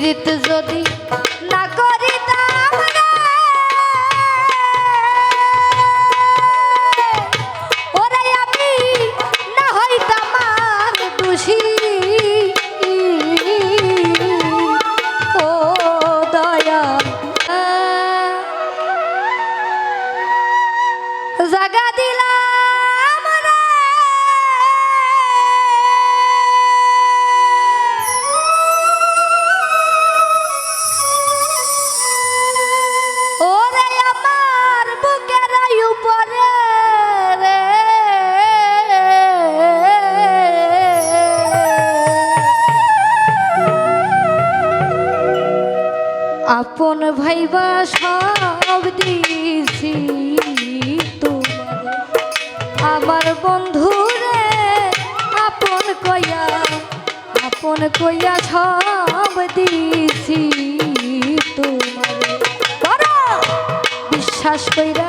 পীড়িত যদি না করি মন ভাইবা সব দিছি তোমার আমার বন্ধু রে আপন কয়া আপন কয়া সব দিছি তোমার বিশ্বাস কইরা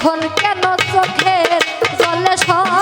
তখন কেন চোখের জলে সব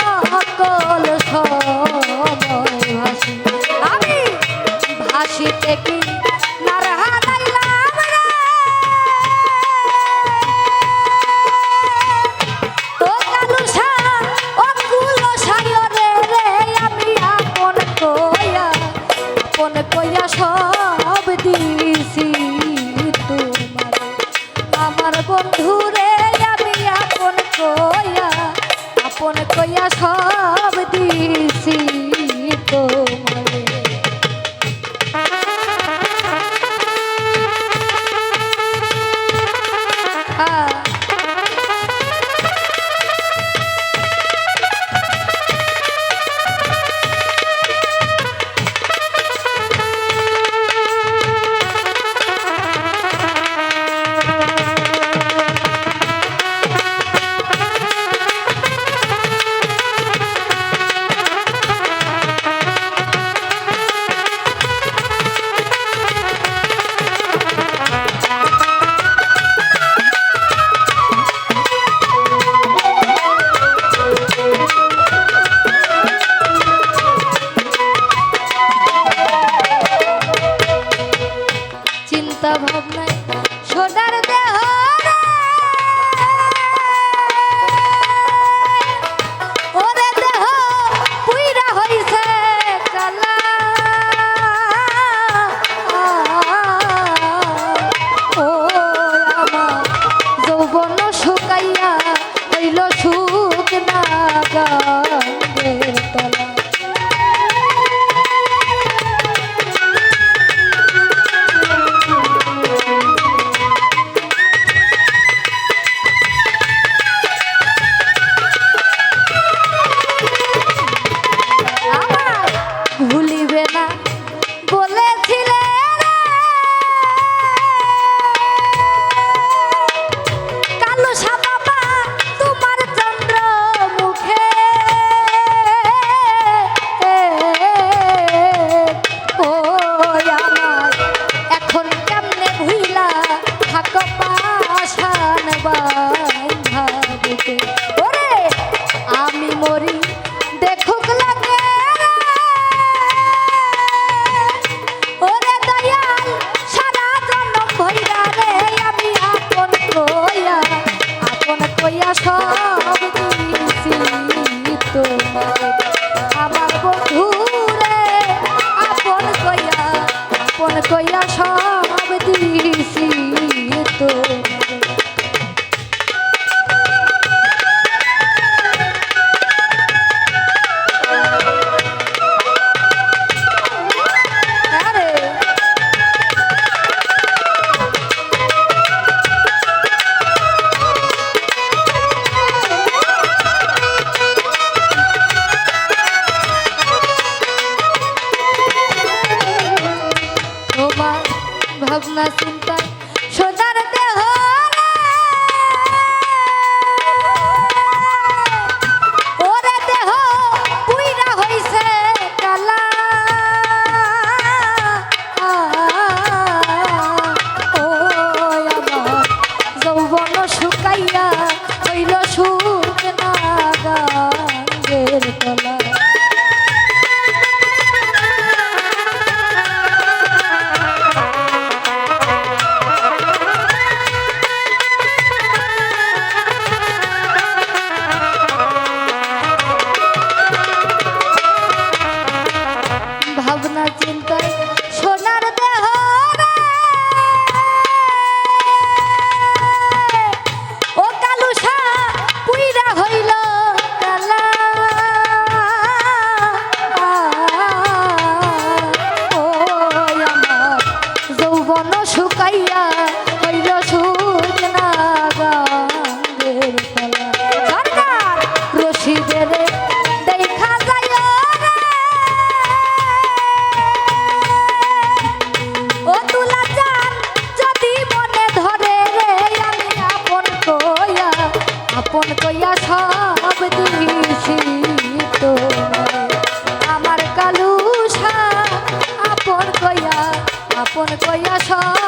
চিন্তা ভাবনায় সোনার দে 对。olmasın আপন কইয়া সব দিয়েছি তো আমার কালুষা আপন কইয়া আপন কইয়া সব